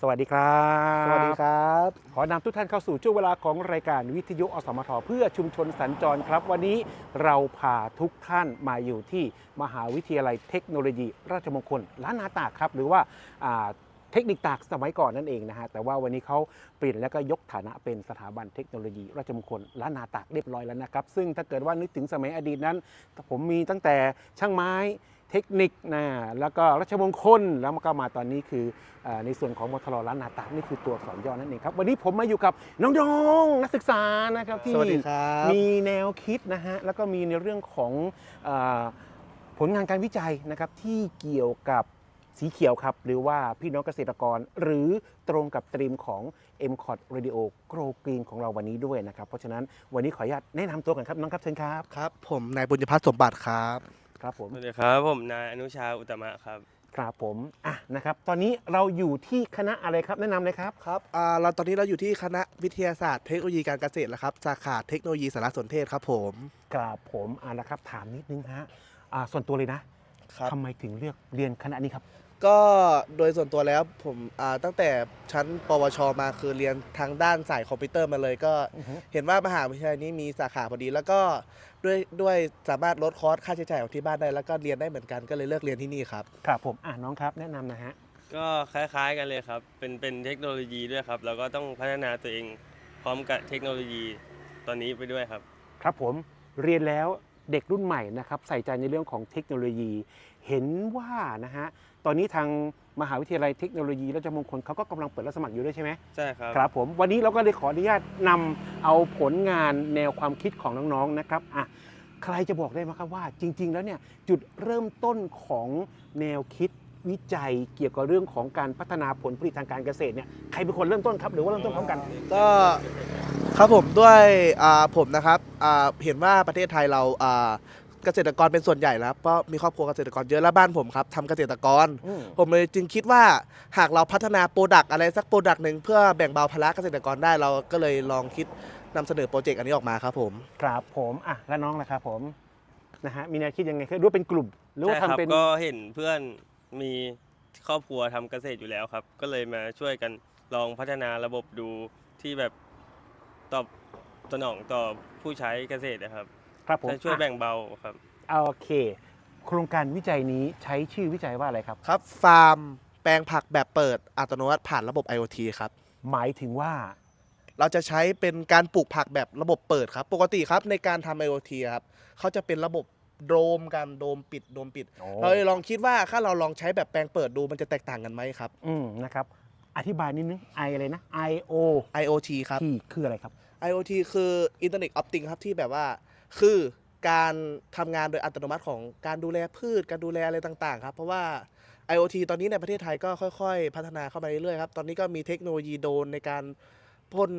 สวัสดีครับสวัสดีครับ ขอนำทุกท่านเข้าสู่ช่วงเวลาของรายการวิทยุอสมทเพื่อชุมชนสัญจรครับ วันนี้เราพาทุกท่านมาอยู่ที่มหาวิทยาลัยเทคโนโลยี ราชมงคลล้านนาตากครับ หรือว่าอ่าเทคนิคตากสมัยก่อนนั่นเองนะฮะแต่ว่าวันนี้เขาเปลี่ยนแล้วก็ยกฐานะเป็นสถาบันเทคโนโลยี ราชมงคลล้านนาตากเรียบร้อยแล้วนะครับ ซึ่งถ้าเกิดว่านึกถึงสมัยอดีตนั้น ผมมีตั้งแต่ช่างไม้ เทคนิคนะแล้วก็รัชมงคลแล้วมันก็มาตอนนี้คือเออในส่วนของมทรล้านนาตากนี่คือตัวอักษรย่อนั่นเองครับ วันนี้ผมมาอยู่กับน้องๆนักศึกษานะครับที่สวัสดีครับมีแนวคิดนะฮะแล้วก็มีในเรื่องของเออผลงานการวิจัยนะครับที่เกี่ยวกับสีเขียวครับ หรือว่าพี่น้องเกษตรกร หรือตรงกับตรีมของ m c o t Radio Grow Green ของเราวันนี้ด้วยนะครับ เพราะฉะนั้นวันนี้ขออนุญาตแนะนำตัวกันครับ น้องครับเชิญครับ ครับ ผมนายบุญพัฒน์สมบัติครับ ครับผมสวัสดีครับผมนายอนุชาอุตตมะครับครับผมอะนะครับ ตอนนี้เราอยู่ที่คณะอะไรครับแนะนำเลยครับ ครับอ่าเราตอนนี้เราอยู่ที่คณะวิทยาศาสตร์เทคโนโลยีการเกษตรแล้วครับ สาขาเทคโนโลยีสารสนเทศครับผม ครับผมอะนะครับถามนิดนึงฮะอ่าส่วนตัวเลยนะครับ ทำไมถึงเลือกเรียนคณะนี้ครับ ก็โดยส่วนตัวแล้วผมอ่าตั้งแต่ชั้นปวช มาคือเรียนทางด้านสายคอมพิวเตอร์มาเลย ก็อือฮึเห็นว่ามหาวิทยาลัยนี้มีสาขาพอดี แล้วก็ด้วยด้วยสามารถลดคอร์สค่าใช้จ่ายของที่บ้านได้ แล้วก็เรียนได้เหมือนกันก็เลยเลือกเรียนที่นี่ครับ ครับผมอะน้องครับแนะนำนะฮะ ก็คล้ายๆกันเลยครับ เป็นเป็นเทคโนโลยีด้วยครับ แล้วก็ต้องพัฒนาตัวเองพร้อมกับเทคโนโลยีตอนนี้ไปด้วยครับ ครับผมเรียนแล้วเด็กรุ่นใหม่นะครับใส่ใจในเรื่องของเทคโนโลยี เห็นว่านะฮะ ตอนนี้ทางมหาวิทยาลัยเทคโนโลยีราชมงคลเขาก็กำลังเปิดรับสมัครอยู่ด้วยใช่ไหมใช่ครับ ครับผมวันนี้เราก็เลยขออนุญาตนำเอาผลงานแนวความคิดของน้องๆนะครับอะใครจะบอกได้ไหมครับว่า จริง ๆ แล้วเนี่ยจุดเริ่มต้นของแนวคิดวิจัยเกี่ยวกับเรื่องของการพัฒนาผลผลิตทางการเกษตรเนี่ยใครเป็นคนเริ่มต้นครับหรือว่าเริ่มต้นพร้อมกัน ก็ครับผมด้วยอ่าผมนะครับอ่าเห็นว่าประเทศไทยเราอ่า เกษตรกรเป็นส่วนใหญ่แล้วเพราะมีครอบครัวเกษตรกรเยอะและบ้านผมครับทำเกษตรกร อืม ผมเลยจึงคิดว่าหากเราพัฒนาโปรดักต์อะไรสักโปรดักต์หนึ่งเพื่อแบ่งเบาภาระเกษตรกรได้เราก็เลยลองคิดนำเสนอโปรเจกต์อันนี้ออกมาครับผม ครับผมอะแล้วน้องล่ะครับผมนะฮะมีแนวคิดยังไงครับหรือว่าเป็นกลุ่มหรือว่าใช่ครับทำเป็นก็เห็นเพื่อนมีครอบครัวทำเกษตรอยู่แล้วครับ ก็เลยมาช่วยกันลองพัฒนาระบบดูที่แบบตอบสนองต่อผู้ใช้เกษตรนะครับ ครับผมจะช่วยอะแบ่งเบาครับ โอเค โครงการวิจัยนี้ใช้ชื่อวิจัยว่าอะไรครับ ครับ ฟาร์มแปลงผักแบบเปิดอัตโนมัติผ่านระบบ IoT ครับ หมายถึงว่า เราจะใช้เป็นการปลูกผักแบบระบบเปิดครับ ปกติครับในการทำ IoT ครับเขาจะเป็นระบบโดมกันโดมปิดโดมปิดเราเลยลองคิดว่าถ้าเราลองใช้แบบแปลงเปิดดูมันจะแตกต่างกันไหมครับ อืมนะครับ อธิบายนิดนึง I อะไรนะ I O IoT ครับ T คืออะไรครับ IoT คือ Internet of Things ครับที่แบบว่า คือการทำงานโดยอัตโนมัติของการดูแลพืช การดูแลอะไรต่างๆครับ เพราะว่า IoT ตอนนี้ในประเทศไทยก็ค่อยๆ พัฒนาเข้ามาเรื่อยๆครับ ตอนนี้ก็มีเทคโนโลยีโดรนในการพ่น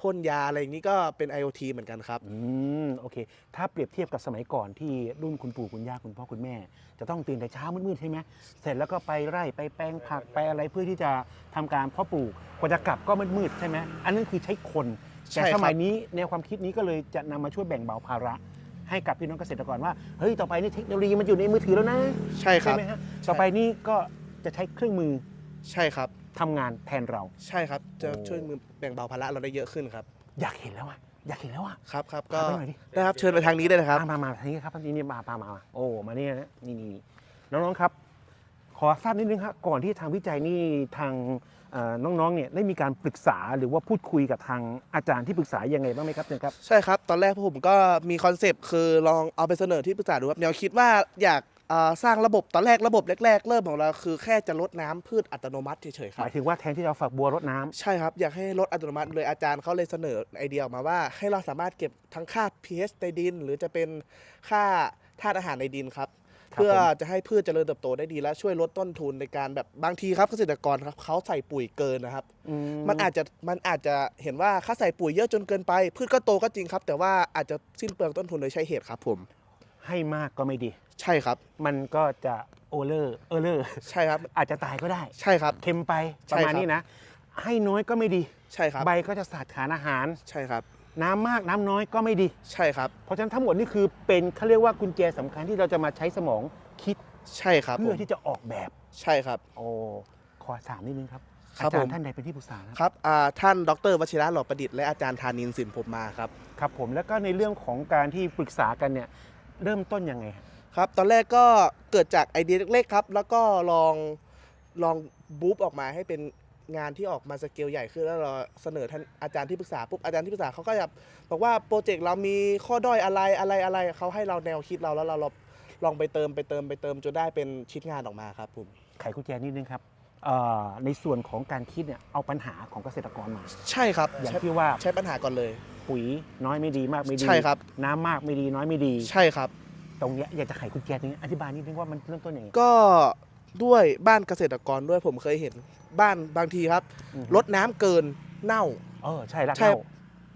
พ่นยาอะไรอย่างนี้ก็เป็น IoT เหมือนกันครับ อืมโอเค ถ้าเปรียบเทียบกับสมัยก่อนที่รุ่นคุณปู่คุณย่าคุณพ่อคุณแม่ จะต้องตื่นแต่เช้ามืดๆใช่ไหมเสร็จแล้วก็ไปไร่ไปแปลงผักไปอะไรเพื่อที่จะทำการเพาะปลูกกว่าจะกลับก็มืดๆใช่ไหมอันนั้นคือใช้คน ใช่แต่ครับ สมัยนี้แนวความคิดนี้ก็เลยจะนำมาช่วยแบ่งเบาภาระ ให้กับพี่น้องเกษตรกรว่าเฮ้ยต่อไปนี่เทคโนโลยีมันอยู่ในมือถือแล้วนะใช่ครับ ไหมฮะต่อไปนี่ก็จะใช้เครื่องมือใช่ครับ ทำงานแทนเรา ใช่ครับ จะโอ้ ช่วยมือแบ่งเบาภาระเราได้เยอะขึ้นครับ อยากเห็นแล้วอะอยากเห็นแล้วอะ ครับครับพาก็ไปหน่อยดิได้ครับเชิญไปทางนี้ได้เลยครับอะมามาทางนี้ครับนี่นี่มามามามาโอ้มาเนี่ยนะนี่นี่นี่น้องๆครับข อทราบนิดนึงครับก่อนที่ทางวิจัยนี่ทางเอ่อน้องๆเนี่ยได้มีการปรึกษาหรือว่าพูดคุยกับทางอาจารย์ที่ปรึกษายังไงบ้างไหมครับเชิญครับใช่ครับ ตอนแรกพวกผมก็มีคอนเซปต์คือลองเอาไปเสนอที่ปรึกษาดูครับแนวคิดว่าอยากเอ่อสร้างระบบตอนแรกระบบแรก ๆ เริ่มของเราคือแค่จะลดน้ำพืชอัตโนมัติเฉยๆคหรับมายถึงว่าแทนที่จะเอาฝักบัวรดน้ำใช่ครับ อยากให้ลดอัตโนมัติเลยอาจารย์เขาเลยเสนอไอเดียออกมาว่า ให้เราสามารถเก็บทั้งค่า pH ในดิน หรือจะเป็นค่าธาตุอาหารในดินครับครับ เพื่อผมจะให้พืชเจริญเติบโตได้ดี และช่วยลดต้นทุนในการแบบบางทีครับเกษตรกรครับเขาใส่ปุ๋ยเกินนะครับอืมันอาจจะมันอาจจะเห็นว่าค่าใส่ปุ๋ยเยอะจนเกินไป พืชก็โตก็จริงครับ แต่ว่าอาจจะสิ้นเปลืองต้นทุนโดยใช้เหตุครับ ผม ให้มากก็ไม่ดี ใช่ครับ มันก็จะโอเลอร์เออเลอร์ใช่ครับ อาจจะตายก็ได้ ใช่ครับเค็มไปใช่ประมาณครับนี้นะ ให้น้อยก็ไม่ดี ใช่ครับ ใบก็จะสาดขาดอาหาร ใช่ครับ น้ำมากน้ำน้อยก็ไม่ดี ใช่ครับ เพราะฉะนั้นทั้งหมดนี่คือเป็นเขาเรียกว่ากุญแจสำคัญที่เราจะมาใช้สมองคิดใช่ครับผเพื่อมที่จะออกแบบ ใช่ครับ โอ้ขอถามนิดนึงครับครับอาจารผมย์ท่านใดเป็นที่ปรึกษานะครับอ่าท่านดรวชิระหล่อประดิษฐ์และอาจารย์ธานินสินผมมาครับ ครับผมแล้วก็ในเรื่องของการที่ปรึกษากันเนี่ยเริ่มต้นยังไงฮะครับ ตอนแรกก็เกิดจากไอเดียเล็กๆครับ แล้วก็ลองลองบู๊ปออกมาให้เป็น งานที่ออกมาสเกลใหญ่ขึ้นแล้วเราเสนอท่านอาจารย์ที่ปรึกษาปุ๊บอาจารย์ที่ปรึกษาเขาก็จะบอกว่าโปรเจกต์เรามีข้อด้อยอะไรอะไรอะไรเขาให้เราแนวคิดเราแล้วเราลองไปเติมไปเติมไปเติมจนได้เป็นชิ้นงานออกมาครับผมไขกุญแจนิดนึงครับเอ่อในส่วนของการคิดเนี่ยเอาปัญหาของเกษตรกรมา ใช่ครับอย่างใช้ที่ว่าใช้ปัญหาก่อนเลย ปุ๋ยน้อยไม่ดีมากไม่ดีใช่ครับน้ำมากไม่ดีน้อยไม่ดี ใช่ครับ ตรงเนี้ยอยากจะไขกุญแจตรงนี้อธิบายนิดนึงว่ามันเริ่มต้นยังไงก็ ด้วยบ้านเกษตรกรด้วยผมเคยเห็นบ้านบางทีครับอือฮึลดน้ำเกินเน่า เออใช่รักใช่ เน่า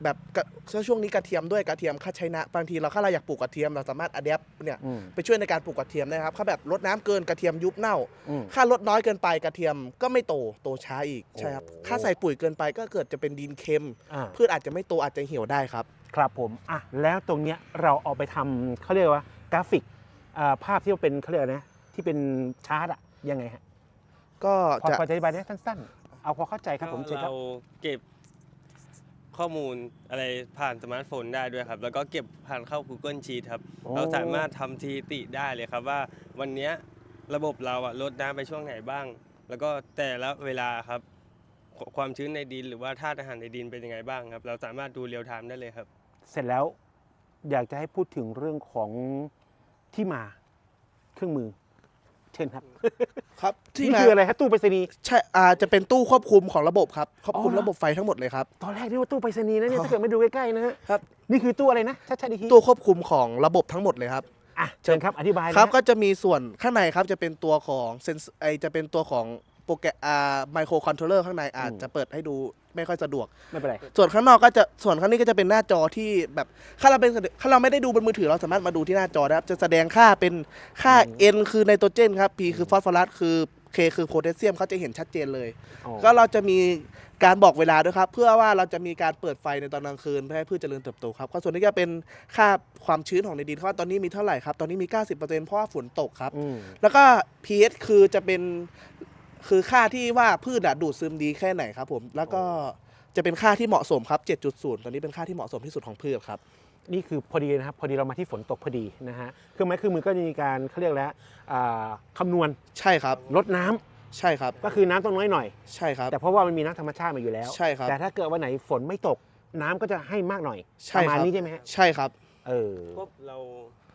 แบบกระช่วงนี้กระเทียมด้วยกระเทียมค่าใช้นะบางทีเราถ้าเราอยากปลูกกระเทียมเราสามารถอัดแอปเนี่ยอืมไปช่วยในการปลูกกระเทียมได้ครับถ้าแบบลดน้ำเกินกระเทียมยุบเน่า อืม ค่าลดน้อยเกินไปกระเทียมก็ไม่โตโตช้าอีกใช่ครับโอ้ ค่าใส่ปุ๋ยเกินไปก็เกิดจะเป็นดินเค็ม อ่าพืชอาจจะไม่โตอาจจะเหี่ยวได้ครับ ครับผมอะแล้วตรงเนี้ยเราเอาไปทำเขาเรียกว่ากราฟิกอ่าภาพที่เป็นเขาเรียกอะไรนะที่เป็นชาร์ตอะ ยังไงฮะก็พอจะพอจะอธิบายได้สั้นๆ เอาพอเข้าใจครับผมเชิญครับ เราเก็บข้อมูลอะไรผ่านสมาร์ทโฟนได้ด้วยครับ แล้วก็เก็บผ่านเข้า Google Sheet ครับ โอ้ เราสามารถทำสถิติได้เลยครับว่าวันเนี้ยระบบเราอะลดน้ำไปช่วงไหนบ้าง แล้วก็แต่ละเวลาครับคความชื้นในดินหรือว่าธาตุอาหารในดินเป็นยังไงบ้างครับ เราสามารถดูเรียลไทม์ได้เลยครับ เสร็จแล้วอยากจะให้พูดถึงเรื่องของที่มาเครื่องมือ เชิญครับ ครับที่นี่มาคืออะไรฮะตู้ไปรษณีย์ ใช่อาจะเป็นตู้ควบคุมของระบบครับควบคุมอ๋อเหรอระบบไฟทั้งหมดเลยครับ ตอนแรกนึกว่าตู้ไปรษณีย์นะเนี่ยถ้าเกิดไม่ดูใกล้ๆนะฮะครับ นี่คือตู้อะไรนะชัดๆอีกทีตู้ควบคุมของระบบทั้งหมดเลยครับ อะเชิญครับอธิบายเลยครับฮะก็จะมีส่วนข้างในครับจะเป็นตัวของเซนไอจะเป็นตัวของโปรแกรมอ่าไมโครคอนโทรลเลอร์ข้างในอาจจะเปิดให้ดู ไม่ค่อยสะดวก ไม่เป็นไร ส่วนข้างนอกก็จะส่วนข้างนี้ก็จะเป็นหน้าจอที่แบบถ้าเราเป็นถ้าเราไม่ได้ดูบนมือถือเราสามารถมาดูที่หน้าจอได้ครับจะแสดงค่าเป็นค่า N คือไนโตรเจนครับ P คือฟอสฟอรัสคือ K คือโพแทสเซียมเขาจะเห็นชัดเจนเลย อ๋อ ก็เราจะมีการบอกเวลาด้วยครับ เพื่อว่าเราจะมีการเปิดไฟในตอนกลางคืนเพื่อให้พืชเจริญเติบโตครับก็ส่วนนี้ก็เป็นค่าความชื้นของในดินว่าตอนนี้มีเท่าไหร่ครับตอนนี้มี 90%เพราะว่าฝนตกครับ อืม แล้วก็ pH คือจะเป็น คือค่าที่ว่าพืชอะดูดซึมดีแค่ไหนครับผมแล้วก็จะเป็นค่าที่เหมาะสมครับ 7.0 ตอนนี้เป็นค่าที่เหมาะสมที่สุดของพืชครับ นี่คือพอดีนะครับ พอดีเรามาที่ฝนตกพอดีนะฮะเครื่องไม้เครื่องมือก็จะมีการเขาเรียกแล้วอ่าคำนวณใช่ครับ ลดน้ำใช่ครับ ก็คือน้ำต้องน้อยหน่อย ใช่ครับ แต่เพราะว่ามันมีน้ำธรรมชาติมาอยู่แล้ว ใช่ครับ แต่ถ้าเกิดวันไหนฝนไม่ตกน้ำก็จะให้มากหน่อยใช่ประมาณครับนี้ใช่ไหมฮะใช่ครับ เออควบเรา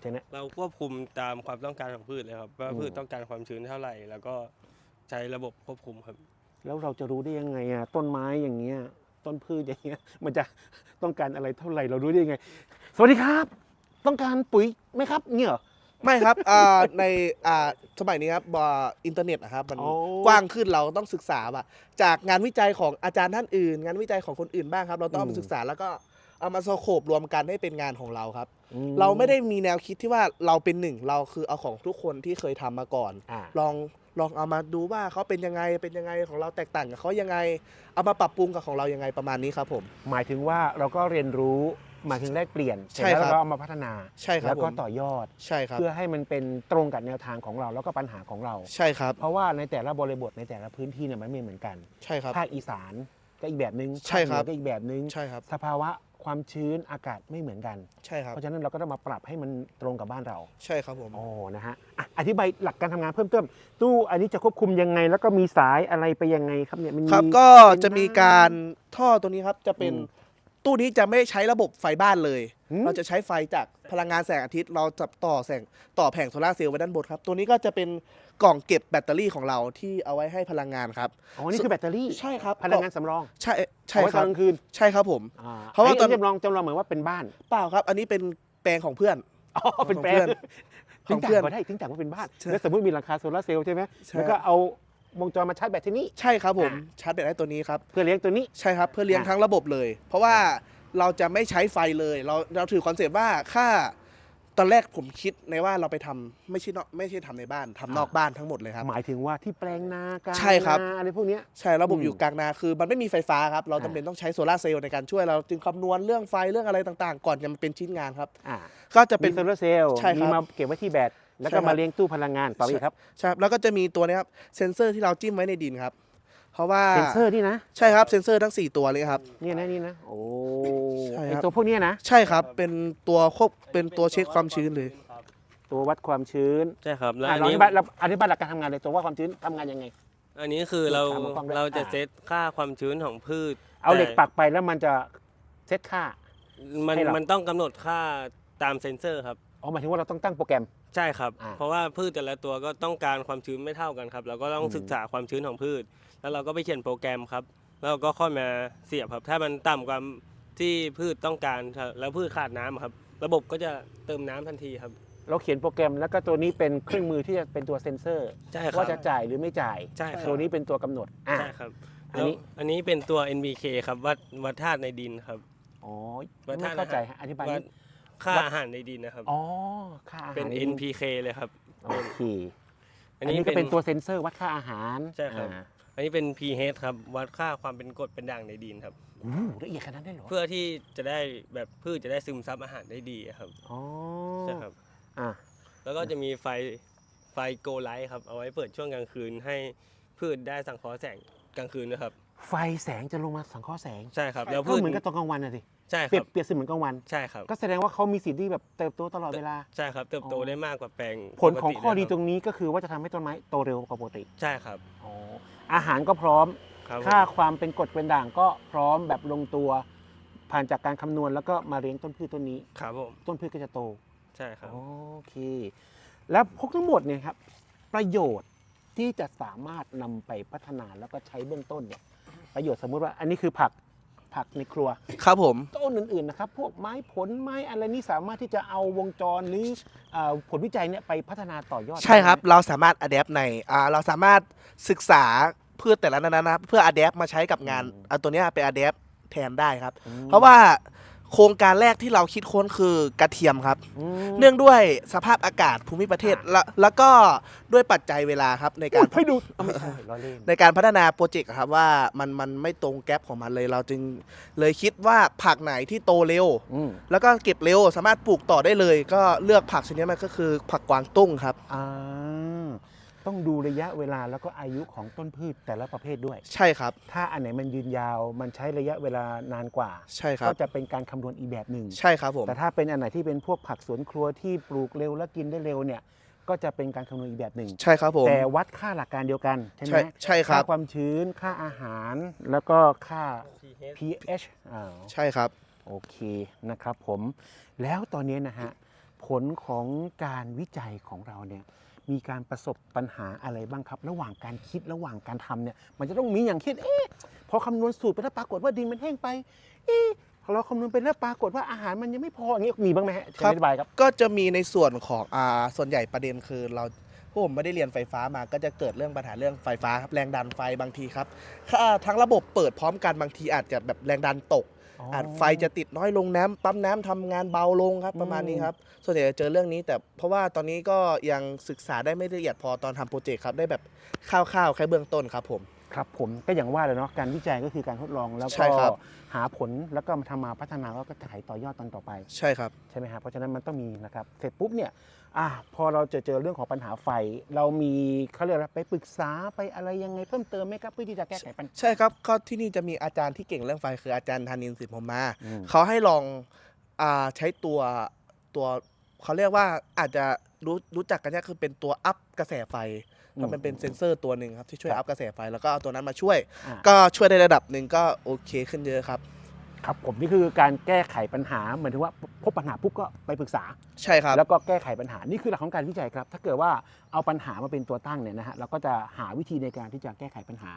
ใช่ไหมเราควบคุมตามความต้องการของพืชเลยครับ ว่าอืม พืชต้องการความชื้นเท่าไหร่ แล้วก็ ใช้ระบบควบคุมครับ แล้วเราจะรู้ได้ยังไงอะต้นไม้อย่างเงี้ย ต้นพืชอย่างเงี้ย มันจะต้องการอะไรเท่าไหร่เรารู้ได้ยังไง สวัสดีครับ ต้องการปุ๋ยไหมครับเนี่ยเหรอ ไม่ครับอ่าในอ่าสมัยนี้ครับบอินเทอร์เน็ตนะครับมันอ๋อกว้างขึ้นเราต้องศึกษาว่าจากงานวิจัยของอาจารย์ท่านอื่น งานวิจัยของคนอื่นบ้างครับ เราต้องเอามาศึกษาแล้วก็ เอามาสโคบรวมกันให้เป็นงานของเราครับอืเราไม่ได้มีแนวคิดที่ว่าเราเป็นหนึ่งเราคือเอาของทุกคนที่เคยทำมาก่อนอ่าลองลองเอามาดูว่าเขาเป็นยังไงเป็นยังไงของเราแตกต่างกับเขายังไง เอามาปรับปรุงกับของเรายังไงประมาณนี้ครับผม หมายถึงว่าเราก็เรียนรู้หมายถึงแลกเปลี่ยนเสร็จใช่แล้วครับเราก็เอามาพัฒนาใช่ครัแล้บวก็ผมต่อยอดใช่ครับเพื่อให้มันเป็นตรงกับแนวทางของเราแล้วก็ปัญหาของเราใช่ครับ เพราะว่าในแต่ละบริบทในแต่ละพื้นที่เนี่ยมันไม่เหมือนกันใช่ครับภาคอีสานก็อีกแบบนึงใช่ครับภาคเหนือก็อีกแบบนึงใช่ครับสภาวะ ความชื้นอากาศไม่เหมือนกัน ใช่ครับ เพราะฉะนั้นเราก็ต้องมาปรับให้มันตรงกับบ้านเรา ใช่ครับผม โอ้ นะฮะอะอธิบายหลักการทำงานเพิ่มเติม ตู้อันนี้จะควบคุมยังไง แล้วก็มีสายอะไรไปยังไงครับเนี่ยมันมี ครับก็จะมีการท่อตัวนี้ครับจะเป็นอืม ตู้นี้จะไม่ใช้ระบบไฟบ้านเลยอืม เราจะใช้ไฟจากพลังงานแสงอาทิตย์ เราจะต่อแสงต่อแผงโซลาร์เซลล์ไว้ด้านบนครับ ตัวนี้ก็จะเป็นกล่องเก็บแบตเตอรี่ของเราที่เอาไว้ให้พลังงานครับ อ๋อ นี่คือแบตเตอรี่ ใช่ครับพลังงานสำรอง ใช่ใช่เอาไว้คตอรับนกลางคืนใช่ครับผม อ่เพราะว่าตอนนนี้จำลองจำลองเหมือนว่าเป็นบ้าน เปล่าครับ อันนี้เป็นแปลงของเพื่อน อ๋อ เป็นแปลงขถึองงต่าเพื่อนงก็ได้ถึงต่างว่าเป็นบ้าน ใช่แล้วสมมติมีราคาโซลาร์เซลล์ใช่ไหมใช่ แล้วก็เอาวงจรมาชาร์จแบตที่นี่ ใช่ครับผมอ่าชาร์จแบตได้ตัวนี้ครับ เพื่อเลี้ยงตัวนี้ ใช่ครับเพื่อเลี้ยงอ่าทั้งระบบเลย เพราะว่า เราจะไม่ใช้ไฟเลย เราเราถือคอนเซปต์ว่าค่าตอนแรกผมคิดในว่าเราไปทำไม่ใช่นอกไม่ใช่ทำในบ้านทำนอกบ้านทั้งหมดเลยครับ หมายถึงว่าที่แปลงนากลางใช่ครับ นาอะไรพวกเนี้ย ใช่ระบบอืมอยู่กลางนาคือมันไม่มีไฟฟ้าครับ เราอ่าจำเป็นต้องใช้โซลาร์เซลล์ในการช่วยเราจึงคำนวณเรื่องไฟเรื่องอะไรต่างๆ ก่อนจะมาเป็นชิ้นงานครับ อ่าก็จะเป็เป็น นโซลาร์เซลล์ใช่ครับมีมาเก็บไว้ที่แบตแล้วใช่ก็ครับมาเลี้ยงตู้พลังงานต่อไปอีกครับ ใช่ครับแล้วก็จะมีตัวนี้ครับเซนเซอร์ที่เราจิ้มไว้ในดินครับ เพราะว่าเซนเซอร์นี่นะใช่ครับเซ็นเซอร์ทั้ง 4 ตัวเลยครับ เนี่ยนะนี่นะโอ้ใช่ไอครับตัวพวกเนี้ยนะใช่ครับเป็นตัวควบเป็นตัวเช็คความชื้นเลย ตัววัดความชื้นใช่ครับ แล้วอะอันเราอนี้ธิบายเราอธิบายหลักการทำงานเลยตัวว่าความชื้นทำงานยังไง อันนี้คือเราถามมาฟังด้วย เราจะอ่าเซตค่าความชื้นของพืชเอาเหล็กแต่ปักไปแล้วมันจะเซตค่า มันให้เรามั มันต้องกำหนดค่าตามเซ็นเซอร์ครับ อ๋อหมายถึงว่าเราต้องตั้งโปรแกรม ใช่ครับ อ่าเพราะว่าพืชแต่ละตัวก็ต้องการความชื้นไม่เท่ากันครับ เราก็ต้องอืม ศึกษาความชื้นของพืช แล้วเราก็ไปเขียนโปรแกรมครับ แล้วเราก็ค่อยมาเสียบครับ ถ้ามันต่ำกว่าที่พืชต้องการครับแล้วพืชขาดน้ำครับ ระบบก็จะเติมน้ำทันทีครับ เราเขียนโปรแกรมแล้วก็ตัวนี้เป็นเครื่องมือที่จะเป็นตัวเซ็นเซอร์ใช่ครับว่าจะจ่ายหรือไม่จ่าย ใช่ครับ ตัวนี้เป็นตัวกำหนดอะ ใช่ครับอันแล้วนี้ อันนี้เป็นตัว NBK ครับวัดวัดธาตุในดินครับ อ๋อวัดไม่ธาตุเข้าใจฮะอธิบายวันิดดค่าวัดอาหารในดินนะครับ อ๋อค่าอาหารเป็นใ NPK เลยครับ โอเคอัอันนนี้นี้ก็เป็นตัวเซ็นเซอร์วัดค่าอาหารใช่ครับ อ่า อันนี้เป็น pH ครับวัดค่าความเป็นกรดเป็นด่างในดินครับ โอ้โหละเอียดขนาดนั้นได้เหรอเพื่อที่จะได้แบบพืชจะได้ซึมซับอาหารได้ดีครับอ๋อใช่ครับ อะแล้วก็จะมีไฟไฟโกไลท์ครับเอาไว้เปิดช่วงกลางคืนให้พืชได้สังเคราะห์แสงกลางคืนนะครับ ไฟแสงจะลงมาสังเคราะห์แสงใช่ครับ แล้วก็พืชเหมือนกับตอนกลางวันนะสิใช่เปครียรับบเปรียบเสมือนกลางวัน ใช่ครับ ก็แสดงว่าเขามีสิทธิ์ที่แบบเติบโตตลอดเวลา ใช่ครับ เติบโตอ๋อได้มากกว่าแปลงผลของข้อดีตปรกงนี้ก็คือว่าจะทำให้ต้นไม้โตเร็วกว่าปกติ ใช่ครับ อ๋อ อาหารก็พร้อม ครับผม ค่าความเป็นกรดเป็นด่างก็พร้อมแบบลงตัว ผ่านจากการคำนวณแล้วก็มาเลี้ยงต้นพืชต้นนี้ ครับผมต้นพืชก็จะโต ใช่ครับ โอเค แล้วพวกทั้งหมดเนี่ยครับ ประโยชน์ที่จะสามารถนำไปพัฒนาแล้วก็ใช้เบื้องต้นเนี่ยประโยชน์สมมุติว่าอันนี้คือผักผักในครัว ครับผม ต้นอื่นๆนะครับ พวกไม้ผลไม้อะไรนี่สามารถที่จะเอาวงจรหรือเอ่อผลวิจัยเนี่ยไปพัฒนาต่อยอดใช่ครับ ได้ไหม เราสามารถอัดแอปในอ่าเราสามารถศึกษา พืชแต่ละนั้นนะครับเพื่ออัดแอปมาใช้กับงานอืมเอาตัวเนี้ยไปอัดแอปแทนได้ครับอืมเพราะว่าโครงการแรกที่เราคิดค้นคือกระเทียมครับอืมเนื่องด้วยสภาพอากาศภูมิประเทศและแล้วก็ด้วยปัจจัยเวลาครับในการให้ดูเอาไม่ใช่ล้อเล่นในการพัฒนาโปรเจกต์อะครับว่ามันมันไม่ตรงแกลบของมันเลยเราจึงเลยคิดว่าผักไหนที่โตเร็วอืมแล้วก็เก็บเร็วสามารถปลูกต่อได้เลย ก็เลือกผักชนิดนี้มันก็คือผักกวางตุ้งครับอ่า ต้องดูระยะเวลาแล้วก็อายุของต้นพืชแต่ละประเภทด้วย ใช่ครับ ถ้าอันไหนมันยืนยาวมันใช้ระยะเวลานานกว่า ใช่ครัก็บจะเป็นการคำนวณอีกแบบหนึ่งใช่ครับผมแต่ถ้าเป็นอันไหนที่เป็นพวกผักสวนครัวที่ปลูกเร็วและกินได้เร็วเนี่ยก็จะเป็นการคำนวณอีกแบบหนึ่งใช่ครับผมแต่วัดค่าหลักการเดียวกันใช่ไหมใช่ใช่คค่ารับความชื้นค่าอาหารแล้วก็ค่า pH pH อ่าใช่ครับโอเคนะครับผมแล้วตอนนี้นะฮะผลของการวิจัยของเราเนี่ย มีการประสบปัญหาอะไรบ้างครับ ระหว่างการคิดระหว่างการทำเนี่ยมันจะต้องมีอย่างเช่นเอ๊ะพอคำนวณสูตรไปแล้วปรากฏว่าดินมันแห้งไป เอ๊ะพอเราคำนวณไปแล้วปรากฏว่าอาหารมันยังไม่พออย่างนี้มีบ้างไหมฮะเชิญครับอธิบายครับ ก็จะมีในส่วนของอ่าส่วนใหญ่ประเด็นคือเราพวกผมไม่ได้เรียนไฟฟ้ามาก็จะเกิดเรื่องปัญหาเรื่องไฟฟ้าครับแรงดันไฟบางทีครับถ้าทั้งระบบเปิดพร้อมกันบางทีอาจจะแบบแรงดันตก อ๋ออาจไฟจะติดน้อยลงน้ำปั๊มน้ำทำงานเบาลงครับประมาณนี้อืมครับส่วนใหญ่จะเจอเรื่องนี้ แต่เพราะว่าตอนนี้ก็ยังศึกษาได้ไม่ละเอียดพอตอนทำโปรเจกต์ครับได้แบบคร่าวๆแค่เบื้องต้นครับผมครับผมก็อย่างว่าเลยเนาะการวิจัยก็คือการทดลองแล้วใช่ก็ครับหาผลแล้วก็มาทำมาพัฒนาแล้วก็ขายต่อยอดตอนต่อไป ใช่ครับใช่ไหมครับเพราะฉะนั้นมันต้องมีนะครับเสร็จปุ๊บเนี่ย อะพอเราเจอเจอเรื่องของปัญหาไฟ เรามีเขาเรียกอะไรไปปรึกษาไปอะไรยังไงเพิ่มเติมไหมครับเพื่อที่จะแก้ไขปัญหา ใช่ครับก็ที่นี่จะมีอาจารย์ที่เก่งเรื่องไฟคืออาจารย์ธานินทร์สิทธิ์พรหมมาอืม เขาให้ลองอาใช้ตัวตัวเขาเรียกว่าอาจจะรู้รู้จักกันเนี่ยคือเป็นตัวอัพกระแสไฟอืมมันเป็นเซ็นเซอร์ตัวหนึ่งครับที่ช่วยครับอัพกระแสไฟแล้วก็เอาตัวนั้นมาช่วย อะก็ช่วยได้ระดับหนึ่งก็โอเคขึ้นเยอะครับ ครับผมนี่คือการแก้ไขปัญหาเหมือนถึงว่าพบปัญหาปุ๊บก็ไปปรึกษา ใช่ครับ แล้วก็แก้ไขปัญหานี่คือหลักของการวิจัยครับ ถ้าเกิดว่าเอาปัญหามาเป็นตัวตั้งเนี่ยนะฮะเราก็จะหาวิธีในการที่จะแก้ไขปัญหา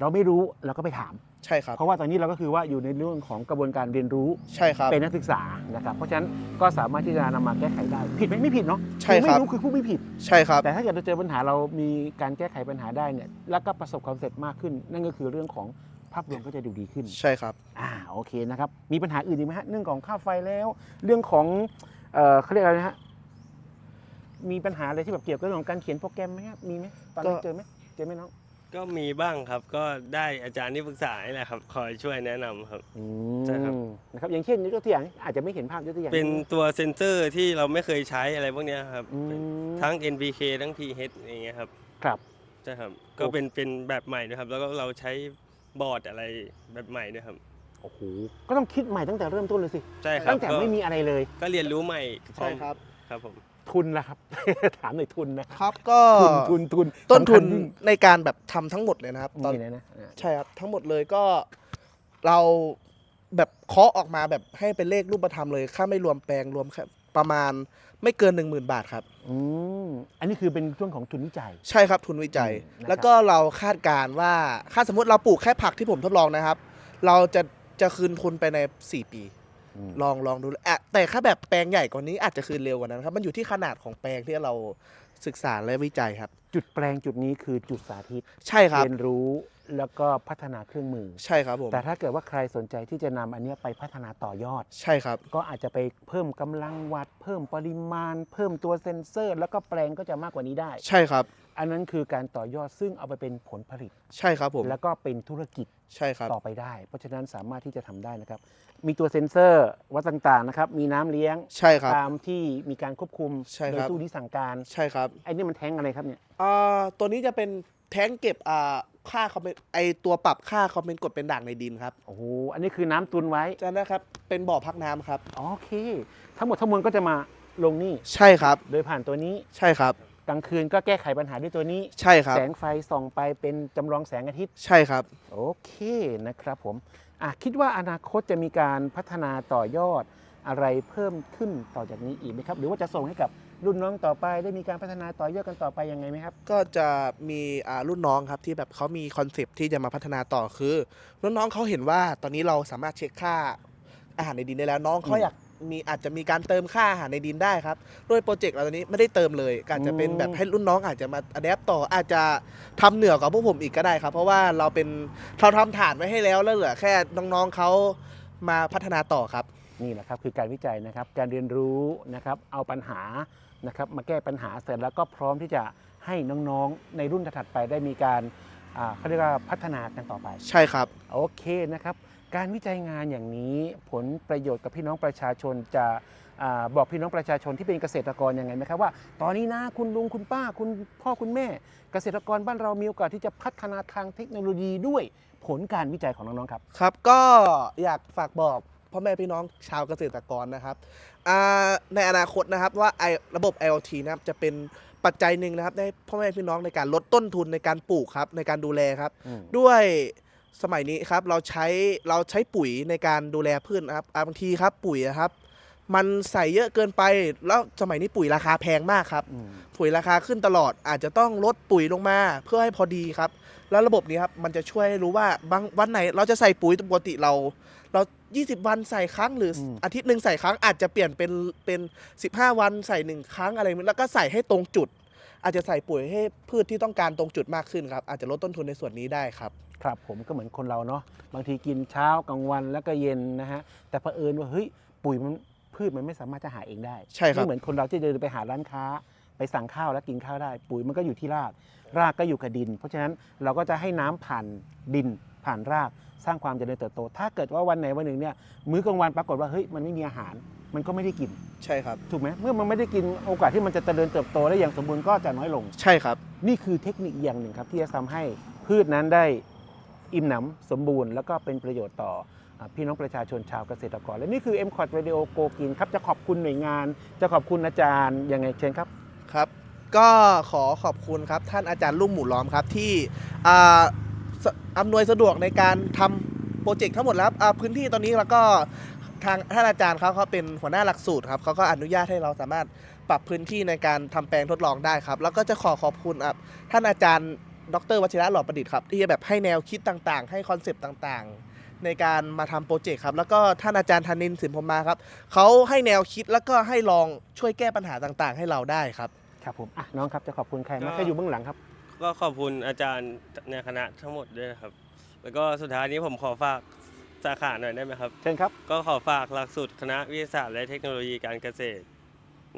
เราไม่รู้เราก็ไปถาม ใช่ครับ เพราะว่าตอนนี้เราก็คือว่าอยู่ในเรื่องของกระบวนการเรียนรู้ใช่ครับเป็นนักศึกษานะครับเพราะฉะนั้นก็สามารถที่จะนำมาแก้ไขได้ ผิดไหมไม่ผิดเนาะใช่ครับไม่รู้คือผู้ไม่ผิดใช่ครับ แต่ถ้าเกิดเราเจอปัญหาเรามีการแก้ไขปัญหาได้เนี่ยแล้วก็ประสบความสำเร็จมากขึ้น นั่นก็คือเรื่องของภาพรวมก็จะดูดีขึ้น ใช่ครับ อ่าโอเคนะครับ มีปัญหาอื่นอีกไหมฮะเรื่องของค่าไฟแล้ว เรื่องของเอ่อเขาเรียกอะไรนะฮะมีปัญหาอะไรที่แบบเกี่ยวกับเรื่องของการเขียนโปรแกรมไหมครับมีไหมตอนนี้นก็เจอไหมเจอไหมน้องก็มีบ้างครับก็ได้อาจารย์ที่ปรึกษานี่แหละครับ คอยช่วยแนะนำครับอืใช่ครับมนะครับอย่างเช่นยกตัวอย่างอาจจะไม่เห็นภาพยกตัวอย่างเป็นตัวเซ็นเซอร์ที่เราไม่เคยใช้อะไรพวกเนี้ยครับอืมทั้ง NPK ทั้ง pH อย่างเงี้ยครับครับ ใช่ครับ ก็เป็นเป็นแบบใหม่นะครับ แล้วก็เราใช้ บอร์ดอะไรแบบใหม่ด้วยครับ โอ้โหก็ต้องคิดใหม่ตั้งแต่เริ่มต้นเลยสิ ใช่ครับตั้งแต่ก็ไม่มีอะไรเลย ก็เรียนรู้ใหม่พร้อใช่มครับ ครับผม ทุนละครับ ถามหน่อยทุนนะครับก็ทุนทุนทุนต้นทุนสำคัญยิ่งในการแบบทำทั้งหมดเลยนะครับตอน นี่นะนะอ่าใช่ครับ ทั้งหมดเลยก็เราแบบเคาะออกมาแบบให้เป็นเลขรูปธรรมเลย ค่าไม่รวมแปลงรวมแค่ ประมาณไม่เกิน 1 0,000 บาทครับ อืมอันนี้คือเป็นช่วงของทุนวิจัย ใช่ครับทุนวิจัย อืมนะครับ แล้วก็เราคาดการณ์ว่าถ้าสมมติเราปลูกแค่ผักที่ผมทดลองนะครับ เราจะจะคืนทุนไปใน 4 ปี อืมลองลองดูอะแต่ถ้าแบบแปลงใหญ่กว่านี้อาจจะคืนเร็วกว่านั้นครับ มันอยู่ที่ขนาดของแปลงที่เราศึกษาและวิจัยครับ จุดแปลงจุดนี้คือจุดสาธิตใช่ครับ เรียนรู้ แล้วก็พัฒนาเครื่องมือ ใช่ครับผมแต่ถ้าเกิดว่าใครสนใจที่จะนำอันเนี้ยไปพัฒนาต่อยอด ใช่ครับ ก็อาจจะไปเพิ่มกำลังวัด เพิ่มปริมาณ เพิ่มตัวเซ็นเซอร์ แล้วก็แปลงก็จะมากกว่านี้ได้ ใช่ครับ อันนั้นคือการต่อยอดซึ่งเอาไปเป็นผลผลิต ใช่ครับผมแล้วก็เป็นธุรกิจใช่ครับ ต่อไปได้ เพราะฉะนั้นสามารถที่จะทำได้นะครับ มีตัวเซ็นเซอร์วัดต่างๆนะครับ มีน้ำเลี้ยงใช่ครับ ตามที่มีการควบคุมใช่โดคยรับ ตู้ที่สั่งการใช่ครับไอ้นี่มันแท้งอะไรครับเนี่ย อ่าตัวนี้จะเป็น แท้งเก็บอ่าค่าคอมเมนต์ไอตัวปรับค่าคอมเมนต์กดเป็นด่างในดินครับโอ้โหอันนี้คือน้ำตุนไว้จะนะครับเป็นบ่อพักน้ำครับ โอเค ทั้งหมดทั้งมวลก็จะมาลงนี่ ใช่ครับ โดยผ่านตัวนี้ ใช่ครับ กลางคืนก็แก้ไขปัญหาด้วยตัวนี้ ใช่ครับ แสงไฟส่องไปเป็นจำลองแสงอาทิตย์ ใช่ครับ โอเคนะครับผมอะคิดว่าอนาคตจะมีการพัฒนาต่อยอดอะไรเพิ่มขึ้นต่อจากนี้อีกไหมครับ หรือว่าจะส่งให้กับ รุ่นน้องต่อไปได้มีการพัฒนาต่อยอดกันต่อไปยังไงไหมครับ ก็จะมีอ่ารุ่นน้องครับที่แบบเขามีคอนเซปต์ที่จะมาพัฒนาต่อคือรุ่นน้องเขาเห็นว่าตอนนี้เราสามารถเช็คค่าอาหารในดินได้แล้วน้องเขาอืมอยากมีอาจจะมีการเติมค่าอาหารในดินได้ครับโดยโปรเจกต์เราตอนนี้ไม่ได้เติมเลยก็อาจจะเป็นแบบให้รุ่นน้องอาจจะมาอัดแอปต่ออาจจะทำเหนือกว่าพวกผมอีกก็ได้ครับ เพราะว่าเราเป็นเราทำฐานไว้ให้แล้วแล้วเหลือแค่น้องๆเขามาพัฒนาต่อครับ นี่แหละครับคือการวิจัยนะครับ การเรียนรู้นะครับเอาปัญหา นะครับมาแก้ปัญหาเสร็จแล้วก็พร้อมที่จะให้น้องๆ ในรุ่นถัดๆไปได้มีการอ่าเขาเรียกว่าพัฒนากันต่อไป ใช่ครับ โอเคนะครับ การวิจัยงานอย่างนี้ผลประโยชน์กับพี่น้องประชาชนจะอาบอกพี่น้องประชาชนที่เป็นเกษตรกรยังไงไหมครับว่า ตอนนี้นะคุณลุงคุณป้าคุณพ่อคุณแม่ เกษตรกรบ้านเรามีโอกาสที่จะพัฒนาทางเทคโนโลยีด้วยผลการวิจัยของน้องๆครับ ครับก็อยากฝากบอก พ่อแม่พี่น้องชาวเกษตรกรนะครับอ่าในอนาคตนะครับว่าไอระบบ IoT นะครับจะเป็นปัจจัยหนึ่งนะครับในพ่อแม่พี่น้องในการลดต้นทุนในการปลูกครับในการดูแลครับอืมด้วยสมัยนี้ครับเราใช้เราใช้ปุ๋ยในการดูแลพืชนะครับอ่าบางทีครับปุ๋ยอะครับมันใส่เยอะเกินไปแล้วสมัยนี้ปุ๋ยราคาแพงมากครับอืมปุ๋ยราคาขึ้นตลอดอาจจะต้องลดปุ๋ยลงมาเพื่อให้พอดีครับ แล้วระบบนี้ครับมันจะช่วยให้รู้ว่าบางวันไหนเราจะใส่ปุ๋ยปกติเราเรา 20 วันใส่ครั้งหรืออมอาทิตย์หนึ่งใส่ครั้งอาจจะเปลี่ยนเป็นเป็น15 วันใส่หนึ่งครั้งอะไรแบบนี้แล้วก็ใส่ให้ตรงจุด อาจจะใส่ปุ๋ยให้พืชที่ต้องการตรงจุดมากขึ้นครับ อาจจะลดต้นทุนในส่วนนี้ได้ครับครับผมก็เหมือนคนเราเนาะบางทีกินเช้ากลางวันแล้วก็เย็นนะฮะแต่เผอิญว่าเฮ้ยปุ๋ยมันพืชมันไม่สามารถจะหาเองได้ใช่ครับไม่เหมือนคนเราที่เดินไปหาร้านค้า ไปสั่งข้าวแล้วกินข้าวได้ ปุ๋ยมันก็อยู่ที่รากรากก็อยู่กับดิน เพราะฉะนั้นเราก็จะให้น้ำผ่านดิน ผ่านรากสร้างความเจริญเติบโต ถ้าเกิดว่าวันไหนวันหนึ่งเนี่ยมื้อกลางวันปรากฏว่าเฮ้ยมันไม่มีอาหาร มันก็ไม่ได้กินใช่ครับ ถูกไหมเมื่อมันไม่ได้กินโอกาสที่มันจะเจริญเติบโตได้อย่างสมบูรณ์ก็จะน้อยลง ใช่ครับ นี่คือเทคนิคอย่างหนึ่งครับที่จะทำให้พืชนั้นได้อิ่มหนำสมบูรณ์ แล้วก็เป็นประโยชน์ต่ออ่าพี่น้องประชาชนชาวเกษตรกร และนี่คือ m c o t Radio Go กินครับจะขอบคุณหน่วยงาน จะขอบคุณอาจารย์ยังไงเชิญครับ ครับ ก็ขอขอบคุณครับท่านอาจารย์ลุ่มหมู่ล้อมครับที่อ่าส อำนวยสะดวกในการทำโปรเจกต์ทั้งหมดแล้วครับอ่าพื้นที่ตอนนี้แล้วก็ทางท่านอาจารย์เขาเขาเป็นหัวหน้าหลักสูตรครับเขาก็อนุญาตให้เราสามารถปรับพื้นที่ในการทำแปลงทดลองได้ครับ แล้วก็จะขอขอบคุณอะท่านอาจารย์ ดรวชิระหล่อประดิษฐ์ครับที่จะแบบให้แนวคิดต่างๆ ให้คอนเซปต์ต่างๆ ในการมาทำโปรเจกต์ครับ แล้วก็ท่านอาจารย์ธนินทร์สินพรหมมาครับเขาให้แนวคิดแล้วก็ให้ลองช่วยแก้ปัญหาต่างๆ ให้เราได้ครับครับผมอะน้องครับจะขอบคุณใครก็มาใครอยู่เบื้องหลังครับ ก็ขอบคุณอาจารย์ในคณะทั้งหมดด้วยนะครับ แล้วก็สุดท้ายนี้ผมขอฝากสาขาหน่อยได้ไหมครับ เชิญครับ ก็ขอฝากหลักสูตรคณะวิทยาศาสตร์และเทคโนโลยีการเกษตร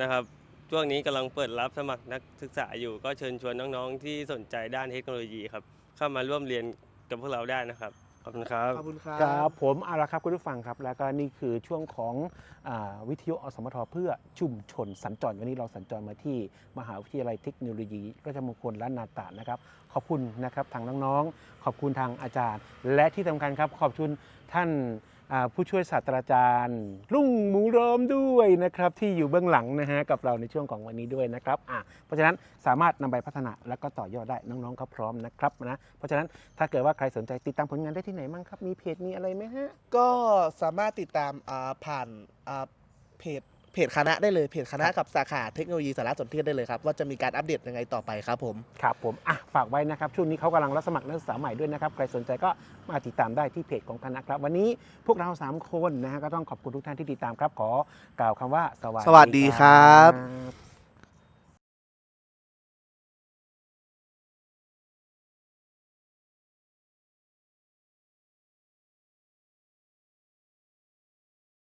นะครับ ช่วงนี้กำลังเปิดรับสมัครนักศึกษาอยู่ ก็เชิญชวนน้องๆที่สนใจด้านเทคโนโลยีครับ เข้ามาร่วมเรียนกับพวกเราได้นะครับ ขอบคุณครับ ขอบคุณครับ ครับผมเอาละครับคุณผู้ฟังครับ แล้วก็นี่คือช่วงของอาวิทยุอสมทเพื่อชุมชนสัญจรวันนี้เราสัญจรมาที่มหาวิทยาลัยเทคโนโลยีราชมงคลล้านนาตราดนะครับ ขอบคุณนะครับทางน้องๆ ขอบคุณทางอาจารย์ และที่สำคัญครับ ขอบคุณท่านอ่า ผู้ช่วยศาสตราจารย์ รุ่งหมูรอมด้วยนะครับที่อยู่เบื้องหลังนะฮะกับเราในช่วงของวันนี้ด้วยนะครับอะเพราะฉะนั้นสามารถนำไปพัฒนาแล้วก็ต่อยอดได้น้องๆเขาพร้อมนะครับนะเพราะฉะนั้นถ้าเกิดว่าใครสนใจติดตามผลงานได้ที่ไหนบ้งครับมีเพจมีอะไรไหมฮะก็สามารถติดตามผ่านเพจ เพจคณะได้เลยเพจคณะกับสาขาเทคโนโลยีสารสนเทศได้เลยครับว่าจะมีการอัปเดตยังไงต่อไปครับผมครับผมอะฝากไว้นะครับ ช่วงนี้เขากำลังรับสมัครนักศึกษาใหม่ด้วยนะครับ ใครสนใจก็มาติดตามได้ที่เพจของคณะครับ วันนี้พวกเรา 3 คนนะฮะก็ต้องขอบคุณทุกท่านที่ติดตามครับ ขอกล่าวคำว่าสวัสสวัสดีครับครับ